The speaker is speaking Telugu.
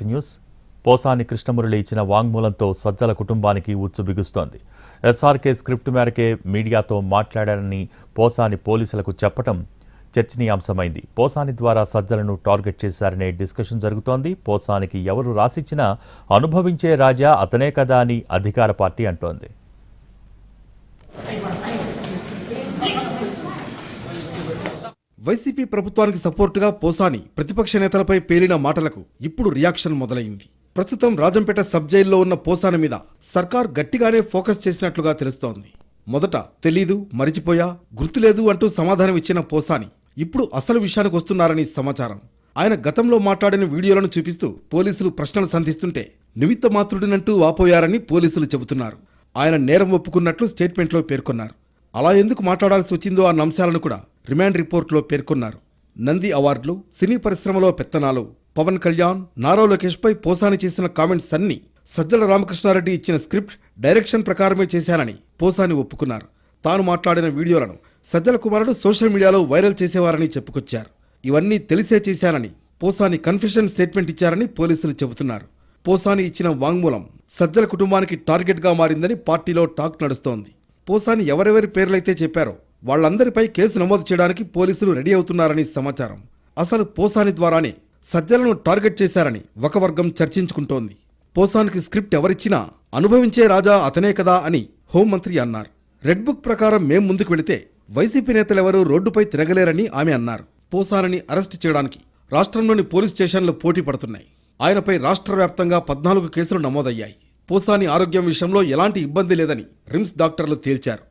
బ్యాక్ న్యూస్ పోసాని కృష్ణమురళి ఇచ్చిన వాంగ్మూలంతో సజ్జల కుటుంబానికి ఉచ్చు బిగుస్తోంది. ఎస్ఆర్కే స్క్రిప్ట్ మేరకే మీడియాతో మాట్లాడారని పోసాని పోలీసులకు చెప్పటం చర్చనీయాంశమైంది. పోసాని ద్వారా సజ్జలను టార్గెట్ చేశారనే డిస్కషన్ జరుగుతోంది. పోసానికి ఎవరు రాసిచ్చినా అనుభవించే రాజా అతనే కదా అని అధికార పార్టీ అంటోంది. వైసీపీ ప్రభుత్వానికి సపోర్టుగా పోసాని ప్రతిపక్ష నేతలపై పేలిన మాటలకు ఇప్పుడు రియాక్షన్ మొదలైంది. ప్రస్తుతం రాజంపేట సబ్ జైల్లో ఉన్న పోసాని మీద సర్కార్ గట్టిగానే ఫోకస్ చేసినట్లుగా తెలుస్తోంది. మొదట తెలీదు మరిచిపోయా గుర్తులేదు అంటూ సమాధానం ఇచ్చిన పోసాని ఇప్పుడు అసలు విషయానికి వస్తున్నారని సమాచారం. ఆయన గతంలో మాట్లాడిన వీడియోలను చూపిస్తూ పోలీసులు ప్రశ్నలు సంధిస్తుంటే నిమిత్త మాత్రుడినంటూ వాపోయారని పోలీసులు చెబుతున్నారు. ఆయన నేరం ఒప్పుకున్నట్లు స్టేట్మెంట్లో పేర్కొన్నారు. అలా ఎందుకు మాట్లాడాల్సి వచ్చిందో అన్న అంశాలను కూడా రిమాండ్ రిపోర్ట్లో పేర్కొన్నారు. నంది అవార్డులు సినీ పరిశ్రమలో పెత్తనాలు పవన్ కళ్యాణ్ నారా లోకేష్పై పోసాని చేసిన కామెంట్స్ అన్ని సజ్జల రామకృష్ణారెడ్డి ఇచ్చిన స్క్రిప్ట్ డైరెక్షన్ ప్రకారమే చేశానని పోసాని ఒప్పుకున్నారు. తాను మాట్లాడిన వీడియోలను సజ్జల కుమారుడు సోషల్ మీడియాలో వైరల్ చేసేవారని చెప్పుకొచ్చారు. ఇవన్నీ తెలిసే చేశానని పోసాని కన్ఫెషన్ స్టేట్మెంట్ ఇచ్చారని పోలీసులు చెబుతున్నారు. పోసాని ఇచ్చిన వాంగ్మూలం సజ్జల కుటుంబానికి టార్గెట్గా మారిందని పార్టీలో టాక్ నడుస్తోంది. పోసాని ఎవరెవరి పేర్లైతే చెప్పారో వాళ్ళందరిపై కేసు నమోదు చేయడానికి పోలీసులు రెడీ అవుతున్నారని సమాచారం. అసలు పోసాని ద్వారానే సజ్జలను టార్గెట్ చేశారని ఒక వర్గం చర్చించుకుంటోంది. పోసానికి స్క్రిప్ట్ ఎవరిచ్చినా అనుభవించే రాజా అతనే కదా అని హోంమంత్రి అన్నారు. రెడ్ బుక్ ప్రకారం మేం ముందుకు వెళితే వైసీపీ నేతలెవరూ రోడ్డుపై తిరగలేరని ఆమె అన్నారు. పోసానని అరెస్ట్ చేయడానికి రాష్ట్రంలోని పోలీస్ స్టేషన్లు పోటీ పడుతున్నాయి. ఆయనపై రాష్ట్ర వ్యాప్తంగా పద్నాలుగు కేసులు నమోదయ్యాయి. పోసాని ఆరోగ్యం విషయంలో ఎలాంటి ఇబ్బంది లేదని రిమ్స్ డాక్టర్లు తేల్చారు.